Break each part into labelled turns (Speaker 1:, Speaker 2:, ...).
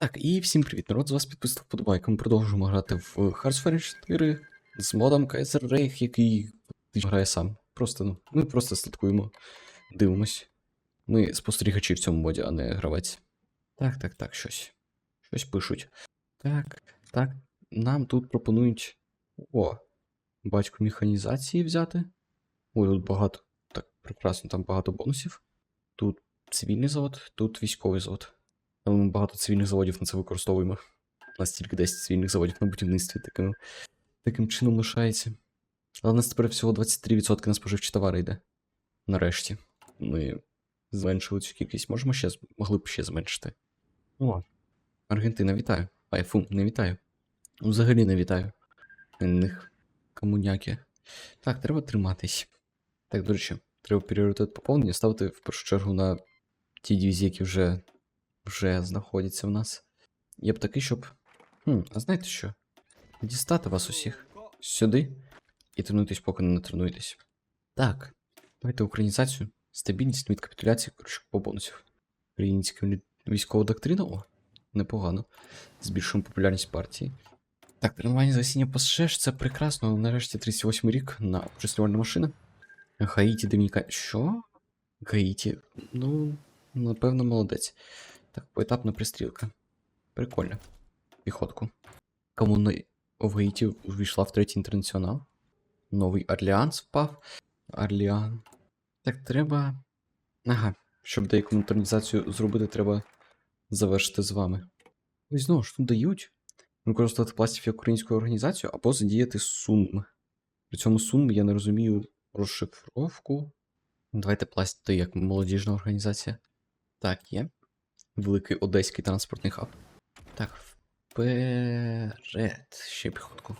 Speaker 1: Так, і всім привіт, народ, з вас підписав подобайка. Ми продовжуємо грати в Hearthstone 4 з модом Kaiser Reich, який грає сам. Просто, ну, ми просто слідкуємо, дивимось. Ми спостерігачі в цьому моді, а не гравець. Так, так, так, щось. Щось пишуть. Так, так. Нам тут пропонують. О, батько механізації взяти. Ой, тут багато. Так, прекрасно, там багато бонусів. Тут цивільний завод, тут військовий завод. Але ми багато цивільних заводів на це використовуємо. У нас тільки 10 цивільних заводів на будівництві таким, таким чином лишається. Але у нас тепер всього 23% на споживчі товари йде. Нарешті. Ми зменшили цю кількість. Можемо ще, могли б ще зменшити. О. Аргентина, вітаю. Ай, не вітаю. Взагалі не вітаю. них комуняки. Так, треба триматись. Так, до речі, треба пріоритет поповнення ставити в першу чергу на ті дивізії, які вже вже знаходяться в нас. Я б такий, щоб. Хм, а знаєте що? Дістати вас усіх сюди і тренуйтесь, поки не натренуєтесь. Так, давайте українізацію, стабільність від капітуляції, коротше, по бонусів. Українська військова доктрина, о, непогано. Збільшуємо популярність партії. Так, тренування за осіння пасшеш, це прекрасно. Нарешті 38 рік на обчислювальна машина. Гаїті Домініка. Що? Гаїті. Ну, напевно, молодець. Так, поетапна пристрілка. Прикольно. Піхотку. Комуна в Гаїті увійшла в третій інтернаціонал. Новий Орлеанс впав. Орлеан. Так, треба. Ага, щоб деяку модернізацію зробити, треба завершити з вами. Ось знову ж тут дають використовувати пластів як українську організацію або задіяти сум. При цьому сум я не розумію розшифровку. Давайте пластити як молодіжна організація. Так, є. Великий одеський транспортний хаб. Так, вперед. Ще піхотку.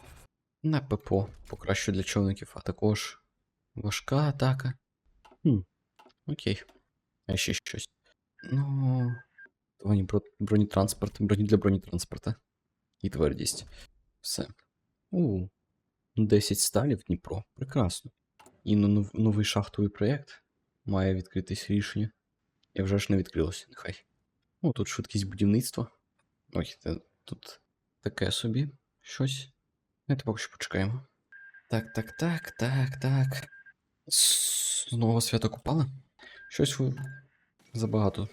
Speaker 1: На ППО. Покращу для човників, а також важка атака. Хм. Окей. А ще щось. Ну. Броні, бронетранспорт. Броні для бронетранспорта. І твердість. Все. У. 10 сталів Дніпро. Прекрасно. І новий шахтовий проєкт має відкритись рішення. Я вже ж не відкрилося, нехай. О, тут швидкість будівництва. Ой, тут таке собі щось. Давайте поки що почекаємо. Так, так, так, так, так. Знову свято Купала? Щось ви забагато.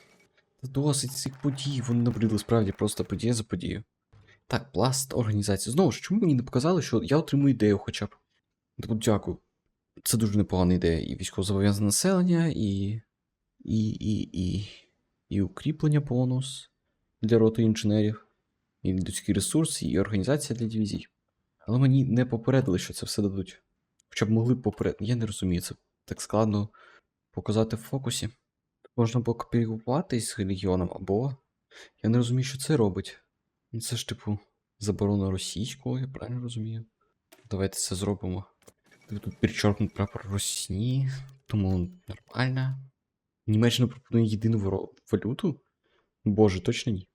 Speaker 1: Досить цих подій, вони набридли справді просто подія за подією. Так, пласт організації. Знову ж, чому мені не показали, що я отримую ідею хоча б? Типу, дякую. Це дуже непогана ідея. І військовозобов'язане населення, і. І. і. і. І укріплення бонус для роти інженерів, і людські ресурси, і організація для дивізій. Але мені не попередили, що це все дадуть. Хоча б могли б попередити. Я не розумію, це так складно показати в фокусі. Можна покопіюватись з регіоном, або. Я не розумію, що це робить. Ну, Це ж, типу, заборона російського, я правильно розумію. Давайте це зробимо. Тут перечеркнут прапор Росії, тому нормально. Німеччина пропонує єдину валюту? Боже, точно ні.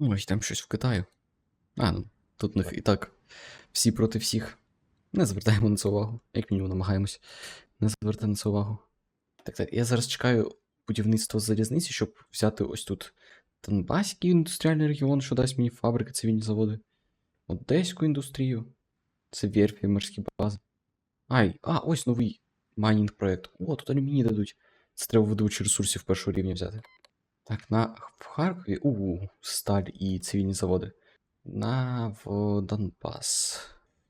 Speaker 1: Ось там щось в Китаю. А, ну, тут них і так всі проти всіх. Не звертаємо на це увагу. Як мінімум намагаємось не звертати на це увагу. Так, так, я зараз чекаю будівництво залізниці, щоб взяти ось тут Донбаський індустріальний регіон, що дасть мені фабрики, цивільні заводи. Одеську індустрію. Це верфі, морські бази. Ай, а, ось новий майнінг проєкт. О, тут алюміній дадуть. Це треба видобучі ресурсів першого рівня взяти. Так, на в Харкові. У, сталь і цивільні заводи. На в Донбас.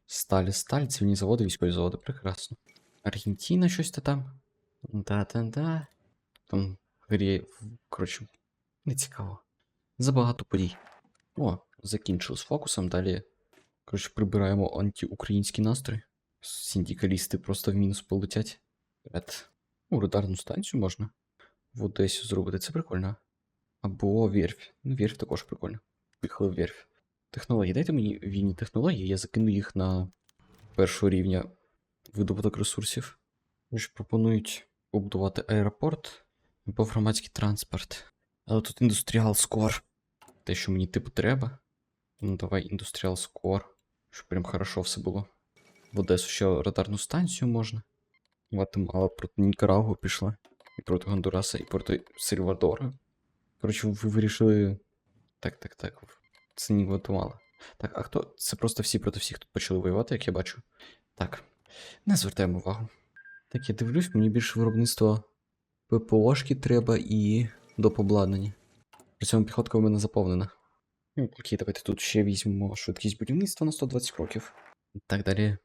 Speaker 1: Сталь, сталь, цивільні заводи, військові заводи. Прекрасно. Аргентина щось то там. Да-да-да. Там грі. Коротше, не цікаво. Забагато подій. О, закінчили з фокусом. Далі. Коротше, прибираємо антиукраїнський настрій. Синдикалісти просто в мінус полетять. Ред. Ну, радарну станцію можна в Одесі зробити. Це прикольно. Або верфь. Ну, верфь також прикольно. Поїхали в верфь. Технології. Дайте мені вільні технології, я закину їх на першого рівня видобуток ресурсів. Ж пропонують побудувати аеропорт або громадський транспорт. Але тут індустріал скор. Те, що мені типу треба. Ну, давай індустріал скор. Щоб прям хорошо все було. В Одесу ще радарну станцію можна. Гватемала проти Нікарагу пішла. І проти Гондураса, і проти Сальвадора. Коротше, ви вирішили Так, так, так. Це не готувало. Так, а хто? Це просто всі проти всіх тут почали воювати, як я бачу. Так. Не звертаємо увагу. Так, я дивлюсь, мені більше виробництва ППОшки треба і доп. обладнання. При цьому піхотка в мене заповнена. Ну, окей, давайте тут ще візьмемо швидкість будівництва на 120 кроків. Так далі.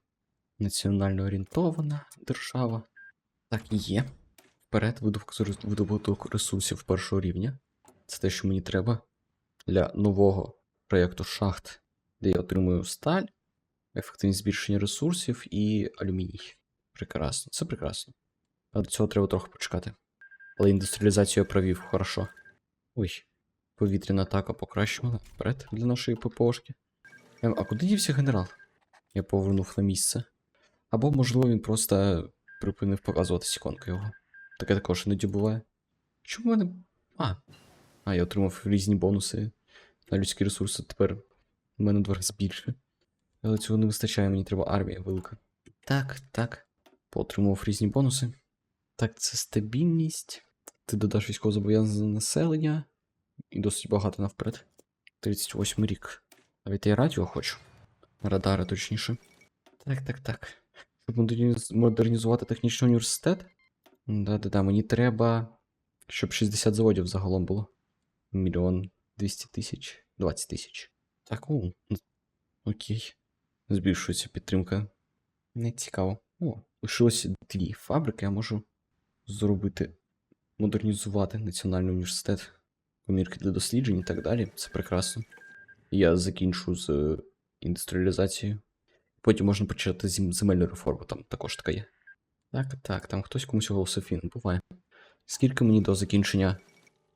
Speaker 1: Національно орієнтована держава. Так, є. Вперед, видобуток ресурсів першого рівня. Це те, що мені треба для нового проєкту шахт, де я отримую сталь, ефективність збільшення ресурсів і алюміній. Прекрасно, це прекрасно. А до цього треба трохи почекати. Але індустріалізацію я провів, хорошо. Ой, повітряна атака покращувала. Вперед для нашої ППОшки. Ем, а куди дівся генерал? Я повернув на місце. Або, можливо, він просто припинив показувати іконку його. Таке також іноді буває. Чому в мене. А. А, я отримав різні бонуси на людські ресурси. Тепер в мене два рази більше. Але цього не вистачає, мені треба армія велика. Так, так. Поотримав різні бонуси. Так, це стабільність. Ти додаш військовозобов'язане населення. І досить багато навперед. 38 рік. Навіть я радіо хочу. Радари, точніше. Так, так, так. Щоб модернізувати технічний університет. Да-да-да, мені треба, щоб 60 заводів загалом було. Мільйон 200 тисяч, 20 тисяч. Так, о, окей. Збільшується підтримка. Не цікаво. О, лишилося дві фабрики, я можу зробити, модернізувати національний університет, комірки для досліджень і так далі. Це прекрасно. Я закінчу з е, індустріалізацією. Потім можна почати земельну реформу, там також така є. Так, так, там хтось комусь оголосив він, буває. Скільки мені до закінчення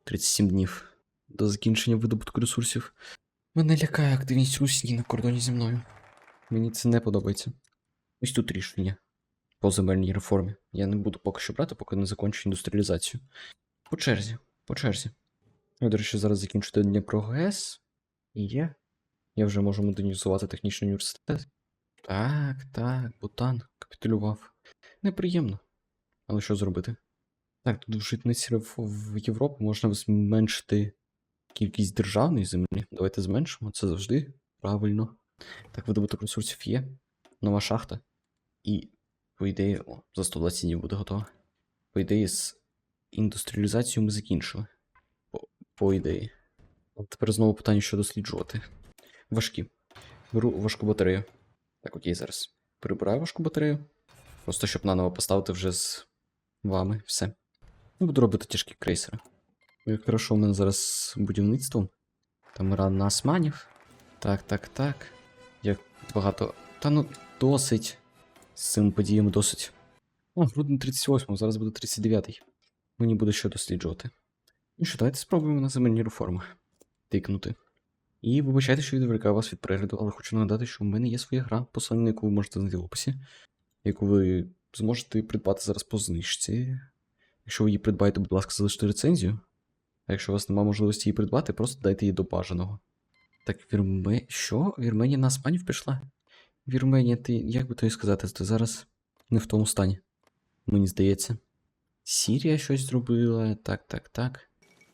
Speaker 1: 37 днів? До закінчення видобутку ресурсів. Мене лякає активність Русні на кордоні зі мною. Мені це не подобається. Ось тут рішення по земельній реформі. Я не буду поки що брати, поки не закінчу індустріалізацію. По черзі, по черзі. Я, до речі, зараз закінчу Дніпро ГЕС. І є. Я вже можу модернізувати технічний університет. Так, так, Бутан капітулював. Неприємно. Але що зробити? Так, тут житниці в Європу можна зменшити кількість державної землі. Давайте зменшимо, це завжди правильно. Так, видобуток ресурсів є. Нова шахта. І, по ідеї, о, за 120 днів буде готова. По ідеї, з індустріалізацією ми закінчили. По, по ідеї. А тепер знову питання, що досліджувати. Важкі. Беру важку батарею. Так, окей, зараз. Прибираю важку батарею. Просто щоб наново поставити вже з вами все. Ну, буду робити тяжкі крейсери. Ну, Як хорошо у мене зараз з будівництвом. Там ран на османів. Так, так, так. Як багато. Та ну, досить. З цими подіями досить. О, грудень 38, зараз буде 39-й. Мені буде що досліджувати. Ну що, давайте спробуємо на земельні реформи. Тикнути. І вибачайте, що відволікаю вас від перегляду, але хочу нагадати, що в мене є своя гра, посилання, яку ви можете знайти в описі, яку ви зможете придбати зараз по знижці. Якщо ви її придбаєте, будь ласка, залиште рецензію. А якщо у вас немає можливості її придбати, просто дайте її до бажаного. Так, Вірме... Що? Вірменія на Аспанів пішла? Вірменія, ти, як би тобі сказати, ти зараз не в тому стані. Мені здається. Сірія щось зробила. Так, так, так.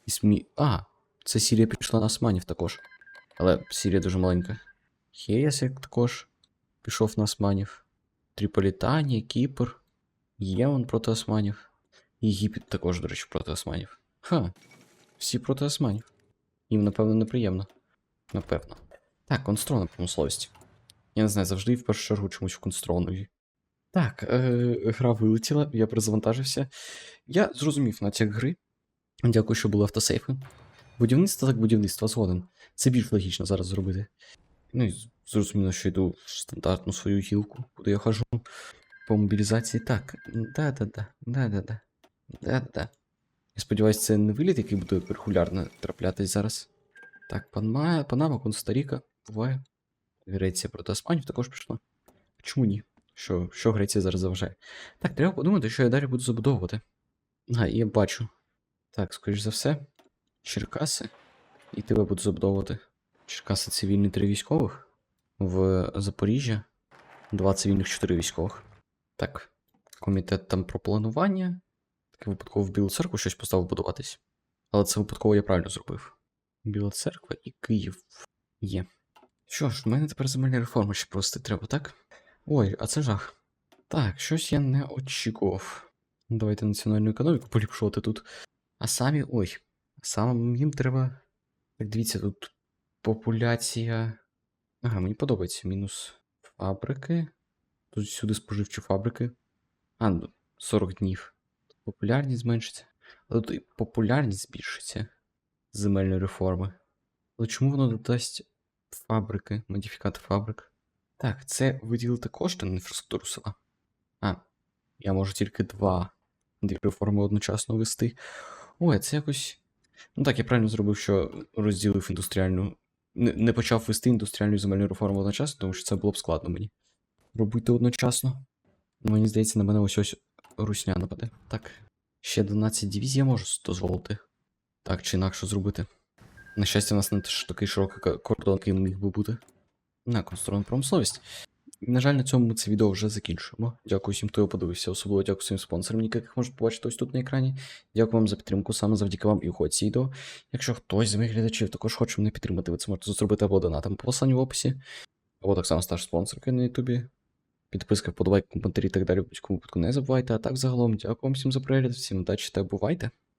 Speaker 1: І СМІ. А, це Сірія пішла на Османів також. Але Сірія дуже маленька. Хеяс як також пішов на Османів. Тріполітанія, Кіпр. Ємон проти Османів. Єгипет також, до речі, проти Османів. Ха. Всі проти Османів. Їм, напевно, неприємно. Напевно. Так, конструна промисловість. Я не знаю, завжди в першу чергу чомусь в конструнові. Так, е, гра вилетіла, я перезавантажився. Я зрозумів натяк гри. Дякую, що були автосейфи. Будівництво так будівництво згоден. Це більш логічно зараз зробити. Ну і зрозуміло, що йду в стандартну свою гілку, куди я хожу. По мобілізації. Так, да-да-да, да-да-да. Да-да-да. Я сподіваюся, це не виліт, який буде регулярно траплятись зараз. Так, Панма, Панама, Конста-Ріка, буває. Греція проти Іспанів також пішла. Чому ні? Що, що Греція зараз заважає? Так, треба подумати, що я далі буду забудовувати. А, я бачу. Так, скоріш за все. Черкаси. І тебе буду забудовувати. Черкаси цивільні 3 військових. В Запоріжжя 2 цивільних 4 військових. Так. Комітет там про планування. Так випадково в Білу церкву щось поставив будуватись. Але це випадково я правильно зробив. Біла церква і Київ. Є. Що ж, в мене тепер земельні реформи ще провести треба, так? Ой, а це жах. Так, щось я не очікував. Давайте національну економіку поліпшувати тут. А самі. ой. Самим їм треба. Так, дивіться, тут популяція. Ага, мені подобається. Мінус фабрики. Тут сюди споживчі фабрики. А, ну, 40 днів. Популярність зменшиться. Але тут і популярність збільшиться земельної реформи. Але чому воно додасть фабрики, модифікати фабрик? Так, це виділити кошти на інфраструктуру села. А, я можу тільки два дві реформи одночасно вести. Ой, це якось. Ну так, я правильно зробив, що розділив індустріальну. Не, почав вести індустріальну земельну реформу одночасно, тому що це було б складно мені. Робити одночасно. Мені здається, на мене ось ось русня нападе. Так. Ще 12 дивізій я можу дозволити. Так чи інакше зробити. На щастя, у нас не такий широкий кордон, який міг би бути. На конструктивну промисловість. На жаль, на цьому ми це відео вже закінчуємо. Дякую всім, хто його подивився. Особливо дякую своїм спонсорам, яких можете побачити ось тут на екрані. Дякую вам за підтримку. Саме завдяки вам і ці відео. Якщо хтось з моїх глядачів також хоче мене підтримати, ви це можете зробити або донатом по посиланню в описі, або так само стати спонсоркою на Ютубі. Підписка, вподобайки, коментарі і так далі в будь-якому випадку не забувайте. А так загалом, дякую вам всім за перегляд, всім удачі та бувайте!